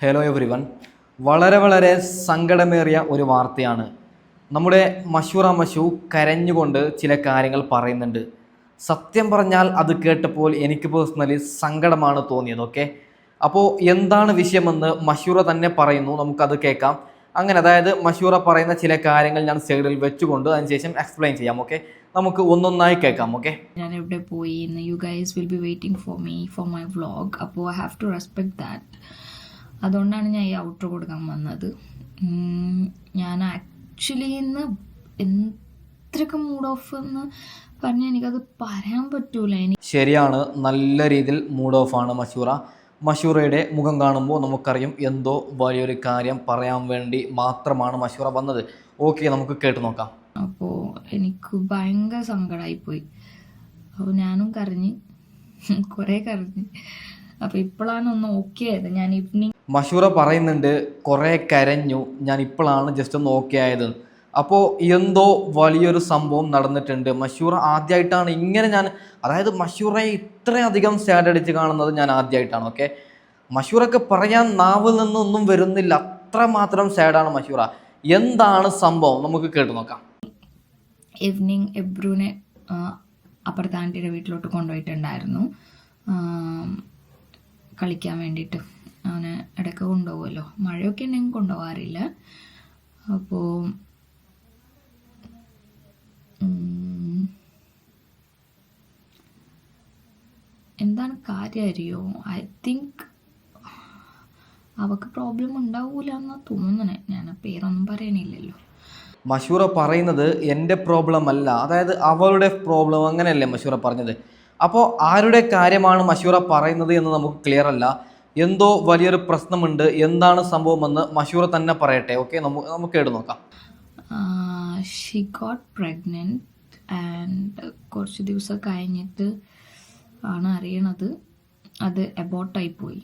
Hello every one വളരെ വളരെ സങ്കടമേറിയ ഒരു വാർത്തയാണ്. നമ്മുടെ മഷൂറ മഷു കരഞ്ഞുകൊണ്ട് ചില കാര്യങ്ങൾ പറയുന്നുണ്ട്. സത്യം പറഞ്ഞാൽ അത് കേട്ടപ്പോൾ എനിക്ക് പേഴ്സണലി സങ്കടമാണ് തോന്നിയത് ഓക്കെ അപ്പോൾ എന്താണ് വിഷയമെന്ന് മഷൂറ തന്നെ പറയുന്നു. നമുക്കത് കേൾക്കാം. അങ്ങനെ അതായത് മഷൂറ പറയുന്ന ചില കാര്യങ്ങൾ ഞാൻ സൈഡിൽ വെച്ചുകൊണ്ട് അതിനുശേഷം എക്സ്പ്ലെയിൻ ചെയ്യാം ഓക്കെ നമുക്ക് ഒന്നൊന്നായി കേൾക്കാം ഓക്കെ ഞാൻ എവിടെ പോയി you guys will be waiting for me for my vlog അപ്പോൾ I have to respect that അതുകൊണ്ടാണ് ഞാൻ ഈ ഔട്ടർ കൊടുക്കാൻ വന്നത്. ഞാൻ ആക്ച്വലി ഇന്ന് എത്രയൊക്കെ മൂഡ് ഓഫ് എന്ന് പറഞ്ഞാൽ എനിക്കത് പറയാൻ പറ്റൂല. എനിക്ക് ശരിയാണ് നല്ല രീതിയിൽ മൂഡ് ഓഫ് ആണ് മഷൂറ മഷൂറയുടെ മുഖം കാണുമ്പോൾ നമുക്കറിയും എന്തോ വലിയൊരു കാര്യം പറയാൻ വേണ്ടി മാത്രമാണ് മഷൂറ വന്നത്. ഓക്കെ നമുക്ക് കേട്ട് നോക്കാം. അപ്പോൾ എനിക്ക് ഭയങ്കര സങ്കടമായിപ്പോയി അപ്പോൾ ഞാനും കരഞ്ഞ് കുറേ കരഞ്ഞ്. അപ്പോൾ ഇപ്പോഴാണ് ഒന്ന് ഓക്കെ ആയത്. ഞാൻ ഈവനിങ് മഷൂറ പറയുന്നുണ്ട് കുറേ കരഞ്ഞു. ഞാൻ ഇപ്പോഴാണ് ജസ്റ്റ് ഒന്ന് ഓക്കെ ആയത്. അപ്പോൾ എന്തോ വലിയൊരു സംഭവം നടന്നിട്ടുണ്ട്. മഷൂറ ആദ്യമായിട്ടാണ് ഇങ്ങനെ ഞാൻ അതായത് മഷൂറയെ ഇത്രയധികം സാഡ് അടിച്ച് കാണുന്നത് ഞാൻ ആദ്യമായിട്ടാണ് ഓക്കെ മഷൂറൊക്കെ പറയാൻ നാവിൽ നിന്നൊന്നും വരുന്നില്ല. അത്ര അത്രമാത്രം സാഡാണ് മഷൂറ. എന്താണ് സംഭവം? നമുക്ക് കേട്ടു നോക്കാം. ഈവനിങ് എബ്രുവിനെ അപ്പുറത്തെ ആന്റിയുടെ വീട്ടിലോട്ട് കൊണ്ടുപോയിട്ടുണ്ടായിരുന്നു. കളിക്കാൻ വേണ്ടിയിട്ട് അവനെ ഇടയ്ക്ക് കൊണ്ടുപോകുമല്ലോ. മഴയൊക്കെ ഉണ്ടെങ്കിൽ കൊണ്ടുപോകാറില്ല. അപ്പോൾ എന്താണ് കാര്യം അറിയോ ഐ തിങ്ക് അവക്ക് പ്രോബ്ലം ഉണ്ടാവൂല എന്നാ തോന്നുന്നത് ഞാൻ പേരൊന്നും പറയണില്ലല്ലോ. മഷൂറ പറയുന്നത് എന്റെ പ്രോബ്ലം അല്ല. അതായത് അവളുടെ പ്രോബ്ലം അങ്ങനെയല്ലേ മഷൂറ പറഞ്ഞത്? അപ്പോൾ ആരുടെ കാര്യമാണ് മഷൂറ പറയുന്നത് എന്ന് നമുക്ക് ക്ലിയർ അല്ല. എന്തോ വലിയൊരു പ്രശ്നമുണ്ട്. എന്താണ് സംഭവമെന്ന് മഷൂർ തന്നെ പറയട്ടെ. ഓക്കെ നമുക്ക് നമുക്ക് കേട്ട് നോക്കാം. ഷീ ഗോട്ട് പ്രഗ്നന്റ് ആൻഡ് കുറച്ച് ദിവസം കഴിഞ്ഞിട്ട് ആണ് അറിയണത്. അത് അബോട്ടായി പോയി.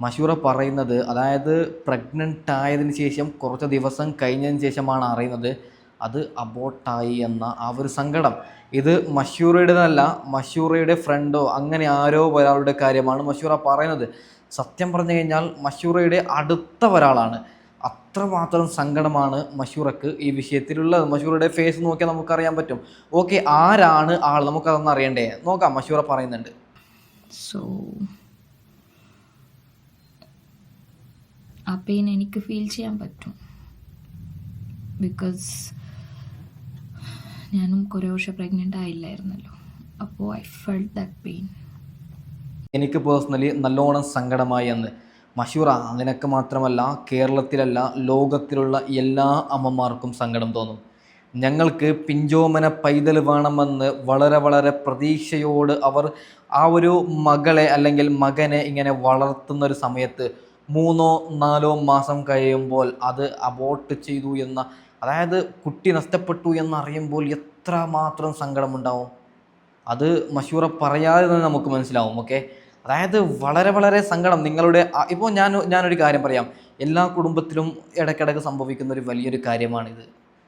മഷൂറ പറയുന്നത് അതായത് പ്രഗ്നന്റ് ആയതിനു ശേഷം കുറച്ച് ദിവസം കഴിഞ്ഞതിന് ശേഷമാണ് അറിയുന്നത് അത് അബോട്ടായി എന്ന ആ ഒരു സങ്കടം. ഇത് മഷൂറയുടേതല്ല മഷൂറയുടെ ഫ്രണ്ടോ അങ്ങനെ ആരോ ഒരാളുടെ കാര്യമാണ് മഷൂറ പറയുന്നത്. സത്യം പറഞ്ഞു കഴിഞ്ഞാൽ മഷൂറയുടെ അടുത്ത ഒരാളാണ്. അത്രമാത്രം സങ്കടമാണ് മഷൂറക്ക് ഈ വിഷയത്തിലുള്ളത്. മഷൂറയുടെ ഫേസ് നോക്കിയാൽ നമുക്കറിയാൻ പറ്റും. ഓക്കെ ആരാണ് ആൾ? നമുക്കതൊന്നും അറിയണ്ടേ? നോക്കാം മഷൂറ പറയുന്നുണ്ട്. സോ ആ പെയിൻ എനിക്ക് ഫീൽ ചെയ്യാൻ പറ്റും. ബിക്കോസ് ഞാനും കുറേ വർഷം പ്രഗ്നന്റ് ആയില്ലായിരുന്നല്ലോ. അപ്പോൾ ഐ ഫെൽറ്റ് ദാറ്റ് പെയിൻ എനിക്ക് പേഴ്സണലി നല്ലോണം സങ്കടമായി എന്ന് മഷൂറ നിനക്ക് മാത്രമല്ല കേരളത്തിലല്ല ലോകത്തിലുള്ള എല്ലാ അമ്മമാർക്കും സങ്കടം തോന്നും. ഞങ്ങൾക്ക് പിഞ്ചോമന പൈതൽ വേണമെന്ന് വളരെ വളരെ പ്രതീക്ഷയോട് അവർ ആ ഒരു മകളെ അല്ലെങ്കിൽ മകനെ ഇങ്ങനെ വളർത്തുന്ന ഒരു സമയത്ത് മൂന്നോ നാലോ മാസം കഴിയുമ്പോൾ അത് അബോട്ട് ചെയ്തു എന്ന അതായത് കുട്ടി നഷ്ടപ്പെട്ടു എന്നറിയുമ്പോൾ എത്ര മാത്രം സങ്കടമുണ്ടാവും? അത് മഷൂറ പറയാതെ തന്നെ നമുക്ക് മനസ്സിലാവും ഓക്കെ അതായത് വളരെ വളരെ സങ്കടം നിങ്ങളുടെ ഇപ്പോൾ ഞാൻ ഞാനൊരു കാര്യം പറയാം. എല്ലാ കുടുംബത്തിലും ഇടയ്ക്കിടയ്ക്ക് സംഭവിക്കുന്ന ഒരു വലിയൊരു കാര്യമാണിത്.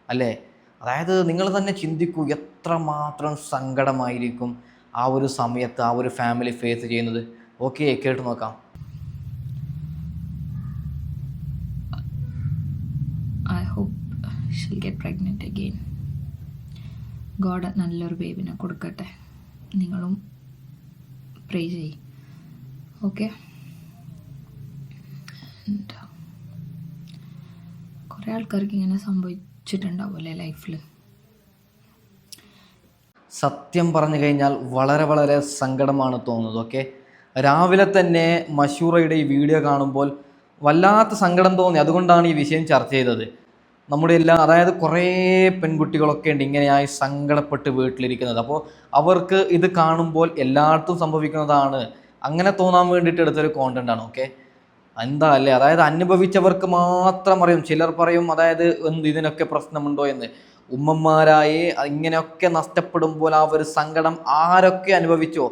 അല്ലേ? അതായത് നിങ്ങൾ തന്നെ ചിന്തിക്കൂ എത്രമാത്രം സങ്കടമായിരിക്കും ആ ഒരു സമയത്ത് ആ ഒരു ഫാമിലി ഫേസ് ചെയ്യുന്നത്. ഓക്കെ കേട്ട് നോക്കാം. I hope she get pregnant again God നല്ലൊരു ബേബിനെ കൊടുക്കട്ടെ. നിങ്ങളും പ്രേ ചെയ് ഓക്കെ. കുറേ ആൾക്കാർക്ക് ഇങ്ങനെ സംഭവിച്ചിട്ടുണ്ടാവുമല്ലേ ലൈഫിൽ സത്യം പറഞ്ഞു കഴിഞ്ഞാൽ വളരെ വളരെ സങ്കടമാണ് തോന്നുന്നത് ഓക്കെ? രാവിലെ തന്നെ മഷൂറയുടെ ഈ വീഡിയോ കാണുമ്പോൾ വല്ലാത്ത സങ്കടം തോന്നി. അതുകൊണ്ടാണ് ഈ വിഷയം ചർച്ച ചെയ്തത്. നമ്മുടെ എല്ലാ അതായത് കുറേ പെൺകുട്ടികളൊക്കെ ഉണ്ട് ഇങ്ങനെയായി സങ്കടപ്പെട്ട് വീട്ടിലിരിക്കുന്നത്. അപ്പോൾ അവർക്ക് ഇത് കാണുമ്പോൾ എല്ലായിടത്തും സംഭവിക്കുന്നതാണ് അങ്ങനെ തോന്നാൻ വേണ്ടിയിട്ട് എടുത്തൊരു കോണ്ടന്റ് ആണ് ഓക്കെ എന്താ അല്ലേ? അതായത് അനുഭവിച്ചവർക്ക് മാത്രം അറിയും. ചിലർ പറയും അതായത് എന്ത് ഇതിനൊക്കെ പ്രശ്നമുണ്ടോ എന്ന്. ഉമ്മമാരായി ഇങ്ങനെയൊക്കെ നഷ്ടപ്പെടുമ്പോൾ ആ ഒരു സങ്കടം ആരൊക്കെ അനുഭവിച്ചോ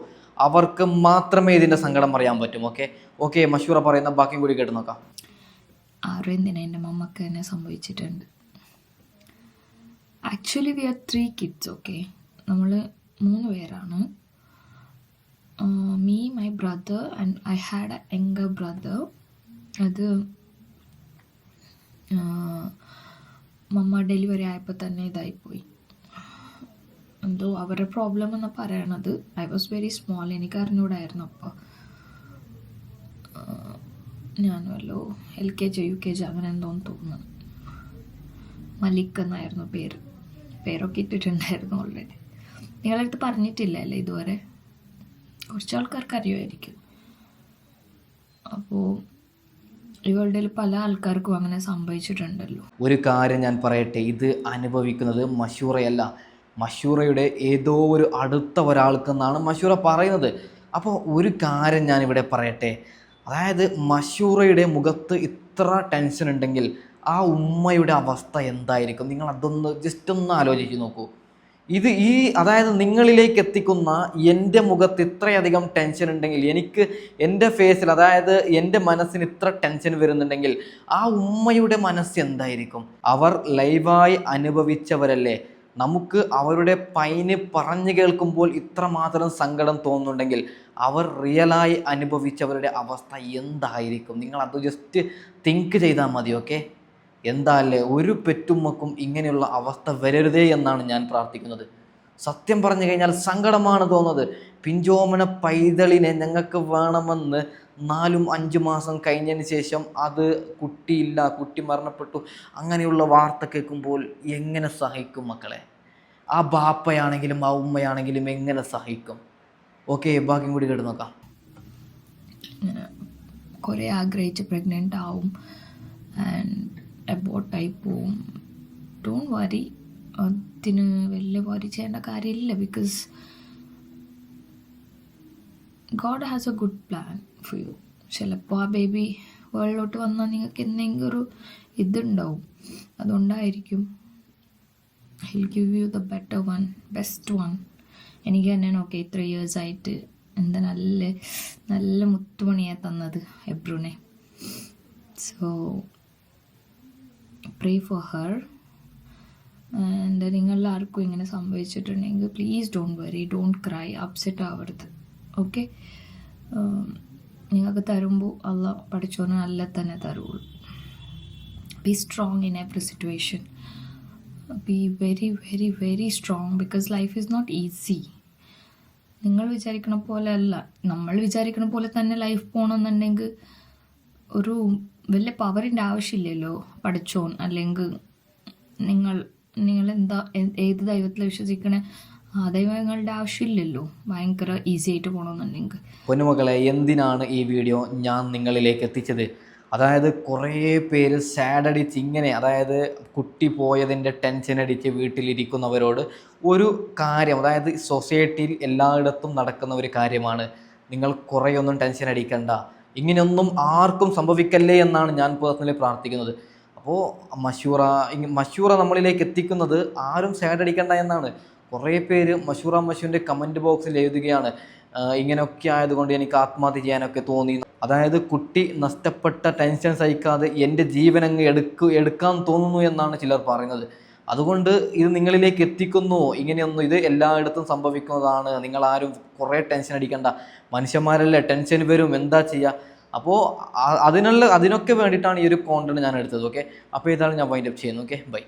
അവർക്ക് മാത്രമേ ഇതിന്റെ സങ്കടം അറിയാൻ പറ്റും ഓക്കെ ഓക്കെ മഷൂറ പറയുന്ന ബാക്കിയും കൂടി കേട്ട് നോക്കാം. ആരും എന്റെ മമ്മക്ക് തന്നെ സംഭവിച്ചിട്ടുണ്ട്? Actually we are three kids okay നമ്മൾ മൂന്ന് പേരാണ്. Me my brother and I had a younger brother അത് മമ്മ ഡെലിവറി ആയപ്പോൾ തന്നെ ഇതായിപ്പോയി എന്തോ അവരുടെ പ്രോബ്ലം എന്ന് പറയണത്. ഐ വാസ് വെരി സ്മോൾ എനിക്ക് അറിഞ്ഞൂടായിരുന്നു അപ്പോൾ ഞാൻ വല്ലോ L K G U K G അങ്ങനെ എന്തോന്ന് തോന്നുന്നു. മലിക് എന്നായിരുന്നു പേര്. പേരൊക്കെ ഇട്ടിട്ടുണ്ടായിരുന്നു ഓൾറെഡി നിങ്ങളടുത്ത് പറഞ്ഞിട്ടില്ല അല്ലേ ഇതുവരെ? കുറച്ച് ആൾക്കാർക്ക് അറിയുമായിരിക്കും. അപ്പോൾ വേൾഡിൽ പല ആൾക്കാർക്കും അങ്ങനെ സംഭവിച്ചിട്ടുണ്ടല്ലോ. ഒരു കാര്യം ഞാൻ പറയട്ടെ ഇത് അനുഭവിക്കുന്നത് മഷൂറയല്ല. മഷൂറയുടെ ഏതോ ഒരു അടുത്ത ഒരാൾക്കെന്നാണ് മഷൂറ പറയുന്നത്. അപ്പോൾ ഒരു കാര്യം ഞാൻ ഇവിടെ പറയട്ടെ അതായത് മഷൂറയുടെ മുഖത്ത് ഇത്ര ടെൻഷൻ ഉണ്ടെങ്കിൽ ആ ഉമ്മയുടെ അവസ്ഥ എന്തായിരിക്കും? നിങ്ങൾ അതൊന്ന് ജസ്റ്റ് ഒന്ന് ആലോചിച്ച് നോക്കൂ. ഇത് ഈ അതായത് നിങ്ങളിലേക്ക് എത്തിക്കുന്ന എന്റെ മുഖത്ത് ഇത്രയധികം ടെൻഷൻ ഉണ്ടെങ്കിൽ എനിക്ക് എന്റെ ഫേസിൽ അതായത് എന്റെ മനസ്സിന് ഇത്ര ടെൻഷൻ വരുന്നുണ്ടെങ്കിൽ ആ ഉമ്മയുടെ മനസ്സ് എന്തായിരിക്കും? അവർ ലൈവായി അനുഭവിച്ചവരല്ലേ? നമുക്ക് അവരുടെ പൈന് പറഞ്ഞു കേൾക്കുമ്പോൾ ഇത്രമാത്രം സങ്കടം തോന്നുന്നുണ്ടെങ്കിൽ അവർ റിയലായി അനുഭവിച്ചവരുടെ അവസ്ഥ എന്തായിരിക്കും? നിങ്ങൾ അത് ജസ്റ്റ് തിങ്ക് ചെയ്താൽ മതി ഓക്കെ എന്താല്ലേ ഒരു പെറ്റുമ്മക്കും ഇങ്ങനെയുള്ള അവസ്ഥ വരരുതേ എന്നാണ് ഞാൻ പ്രാർത്ഥിക്കുന്നത്. സത്യം പറഞ്ഞു കഴിഞ്ഞാൽ സങ്കടമാണ് തോന്നുന്നത്. പിഞ്ചോമന പൈതളിനെ ഞങ്ങൾക്ക് വേണമെന്ന് നാലും അഞ്ച് മാസം കഴിഞ്ഞതിന് ശേഷം അത് കുട്ടിയില്ല കുട്ടി മരണപ്പെട്ടു. അങ്ങനെയുള്ള വാർത്ത കേൾക്കുമ്പോൾ എങ്ങനെ സഹിക്കും മക്കളെ? ആ ബാപ്പയാണെങ്കിലും ആ ഉമ്മയാണെങ്കിലും എങ്ങനെ സഹിക്കും? ഓക്കെ ബാക്കിയും കൂടി കേട്ട് നോക്കാം. കുറേ ആഗ്രഹിച്ച് പ്രഗ്നന്റ് ആവും. ആൻഡ് അബോട്ടായി പോവും. ഡോൺ വരി അതിന് വലിയ വരി ചെയ്യേണ്ട കാര്യമില്ല because God has a good plan for you ചിലപ്പോൾ ആ ബേബി വേൾഡിലോട്ട് വന്നാൽ നിങ്ങൾക്ക് എന്തെങ്കിലും ഒരു ഇതുണ്ടാവും. അതുകൊണ്ടായിരിക്കും he'll give you the better one best one എനിക്ക് തന്നെയാണ് ഓക്കെ ഇത്ര ഇയേഴ്സ് ആയിട്ട് എന്താ നല്ല നല്ല മുത്തുമണിയാണ് തന്നത് എബ്രുനെ. So pray for her and നിങ്ങളിൽ ആർക്കും ഇങ്ങനെ സംഭവിച്ചിട്ടുണ്ടെങ്കിൽ please don't worry don't cry upset ആവരുത്. ഓക്കെ നിങ്ങൾക്ക് തരുമ്പോൾ അല്ല പഠിച്ചോന്ന് നല്ല തന്നെ തരുള്ളൂ. Be strong in every situation be very very very strong because life is not easy നിങ്ങൾ വിചാരിക്കണ പോലെ അല്ല. നമ്മൾ വിചാരിക്കണ പോലെ തന്നെ ലൈഫ് പോകണമെന്നുണ്ടെങ്കിൽ ഒരു വലിയ പവറിന്റെ ആവശ്യമില്ലല്ലോ പഠിച്ചോൻ അല്ലെങ്കിൽ നിങ്ങൾ നിങ്ങൾ എന്താ ഏത് ദൈവത്തിൽ വിശ്വസിക്കണ? ആ ദൈവങ്ങളുടെ ആവശ്യമില്ലല്ലോ. ഭയങ്കര ഈസി ആയിട്ട് പോകണമെന്നുണ്ടെങ്കിൽ പൊന്നുമക്കളെ എന്തിനാണ് ഈ വീഡിയോ ഞാൻ നിങ്ങളിലേക്ക് എത്തിച്ചത്? അതായത് കുറേ പേര് സാഡ് അടിച്ച് ഇങ്ങനെ അതായത് കുട്ടി പോയതിന്റെ ടെൻഷൻ അടിച്ച് വീട്ടിലിരിക്കുന്നവരോട് ഒരു കാര്യം അതായത് സൊസൈറ്റിയിൽ എല്ലായിടത്തും നടക്കുന്ന ഒരു കാര്യമാണ്. നിങ്ങൾ കുറേയൊന്നും ടെൻഷൻ അടിക്കണ്ട. ഇങ്ങനെയൊന്നും ആർക്കും സംഭവിക്കല്ലേ എന്നാണ് ഞാൻ പേഴ്സണലി പ്രാർത്ഥിക്കുന്നത്. അപ്പോൾ മഷൂറ മഷൂറ നമ്മളിലേക്ക് എത്തിക്കുന്നത് ആരും സാഡ് അടിക്കണ്ട എന്നാണ്. കുറേ പേര് മഷൂറ മഷൂറിന്റെ കമന്റ് ബോക്സിൽ എഴുതുകയാണ്. "ആഹ് ഇങ്ങനെയൊക്കെ ആയതുകൊണ്ട് എനിക്ക് ആത്മഹത്യ ചെയ്യാനൊക്കെ തോന്നി. അതായത് കുട്ടി നഷ്ടപ്പെട്ട ടെൻഷൻ സഹിക്കാതെ എന്റെ ജീവൻ അങ്ങ് എടുക്കു എടുക്കാൻ തോന്നുന്നു എന്നാണ് ചിലർ പറയുന്നത്. അതുകൊണ്ട് ഇത് നിങ്ങളിലേക്ക് എത്തിക്കുന്നു. ഇങ്ങനെയൊന്നും ഇത് എല്ലായിടത്തും സംഭവിക്കുന്നതാണ്. നിങ്ങളാരും കുറേ ടെൻഷൻ അടിക്കണ്ട. മനുഷ്യന്മാരല്ലേ ടെൻഷൻ വരും. എന്താ ചെയ്യുക അപ്പോൾ അതിനുള്ള അതിനൊക്കെ വേണ്ടിയിട്ടാണ് ഈ ഒരു കോണ്ടന്റ് ഞാൻ എടുത്തത്. ഓക്കെ അപ്പോൾ ഇതാണ് ഞാൻ വൈൻഡപ്പ് ചെയ്യുന്നത്. Okay bye